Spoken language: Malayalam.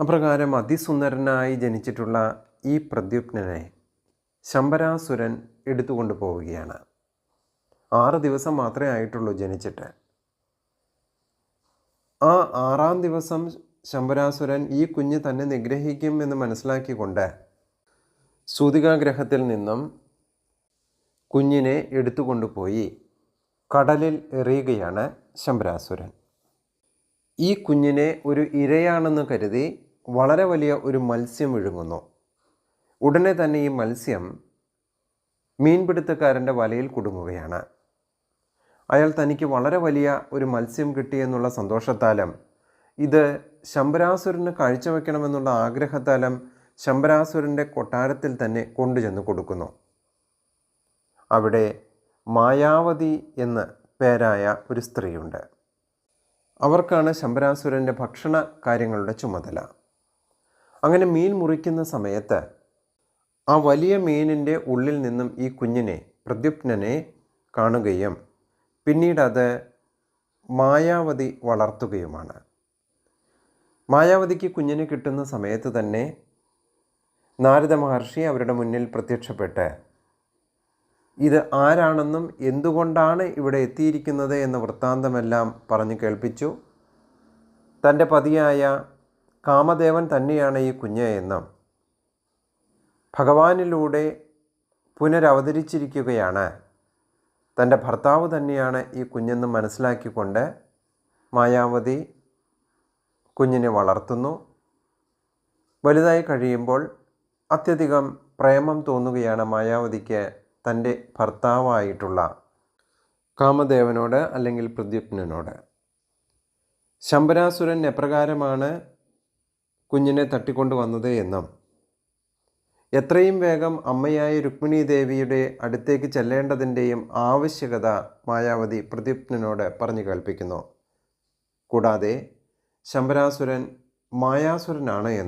അപ്രകാരം അതിസുന്ദരനായി ജനിച്ചിട്ടുള്ള ഈ പ്രദ്യുപ്നെ ശമ്പരാസുരൻ എടുത്തുകൊണ്ട് പോവുകയാണ്. ആറ് ദിവസം മാത്രമേ ആയിട്ടുള്ളൂ ജനിച്ചിട്ട്. ആ ആറാം ദിവസം ശമ്പരാസുരൻ ഈ കുഞ്ഞ് തന്നെ നിഗ്രഹിക്കും എന്ന് മനസ്സിലാക്കിക്കൊണ്ട് സൂതികാഗ്രഹത്തിൽ നിന്നും കുഞ്ഞിനെ എടുത്തുകൊണ്ടുപോയി കടലിൽ എറിയുകയാണ് ശമ്പരാസുരൻ. ഈ കുഞ്ഞിനെ ഒരു ഇരയാണെന്ന് കരുതി വളരെ വലിയ ഒരു മത്സ്യം വിഴുങ്ങുന്നു. ഉടനെ തന്നെ ഈ മത്സ്യം മീൻപിടുത്തക്കാരന്റെ വലയിൽ കുടുങ്ങുകയാണ്. അയാൾ തനിക്ക് വളരെ വലിയ ഒരു മത്സ്യം കിട്ടിയെന്നുള്ള സന്തോഷത്താലും ഇത് ശമ്പരാസുരന് കാഴ്ചവെക്കണമെന്നുള്ള ആഗ്രഹത്താലും ശമ്പരാസുരന്റെ കൊട്ടാരത്തിൽ തന്നെ കൊണ്ടുചെന്ന് കൊടുക്കുന്നു. അവിടെ മായാവതി എന്ന് പേരായ ഒരു സ്ത്രീയുണ്ട്. അവർക്കാണ് ശമ്പരാസുരന്റെ ഭക്ഷണ കാര്യങ്ങളുടെ ചുമതല. അങ്ങനെ മീൻ മുറിക്കുന്ന സമയത്ത് ആ വലിയ മീനിന്റെ ഉള്ളിൽ നിന്നും ഈ കുഞ്ഞിനെ പ്രദ്യുപ്നെ കാണുകയും പിന്നീട് അത് മായാവതി വളർത്തുകയുമാണ്. മായാവതിക്ക് കുഞ്ഞിനെ കിട്ടുന്ന സമയത്ത് തന്നെ നാരദ മഹർഷി അവരുടെ മുന്നിൽ പ്രത്യക്ഷപ്പെട്ട് ഇത് ആരാണെന്നും എന്തുകൊണ്ടാണ് ഇവിടെ എത്തിയിരിക്കുന്നത്? എന്ന വൃത്താന്തമെല്ലാം പറഞ്ഞു കേൾപ്പിച്ചു. തന്റെ പതിയായ കാമദേവൻ തന്നെയാണ് ഈ കുഞ്ഞ് എന്നും ഭഗവാനിലൂടെ പുനരവതരിച്ചിരിക്കുകയാണ്. തന്റെ ഭർത്താവ് തന്നെയാണ് ഈ കുഞ്ഞെന്ന് മനസ്സിലാക്കിക്കൊണ്ട് മായാവതി കുഞ്ഞിനെ വളർത്തുന്നു. വലുതായി കഴിയുമ്പോൾ അത്യധികം പ്രേമം തോന്നുകയാണ് മായാവതിക്ക് തന്റെ ഭർത്താവായിട്ടുള്ള കാമദേവനോട് അല്ലെങ്കിൽ പ്രദ്യുപ്നോട് ശമ്പരാസുരൻ എപ്രകാരമാണ് കുഞ്ഞിനെ തട്ടിക്കൊണ്ടു വന്നത് എന്നും. എത്രയും വേഗം അമ്മയായ രുക്മിണി ദേവിയുടെ അടുത്തേക്ക് ചെല്ലേണ്ടതിന്റെയും ആവശ്യകത മായാവതി പ്രദീപ്നോട് പറഞ്ഞു കേൾപ്പിക്കുന്നു. കൂടാതെ ശമ്പരാസുരൻ മായാസുരനാണ് എന്ന്.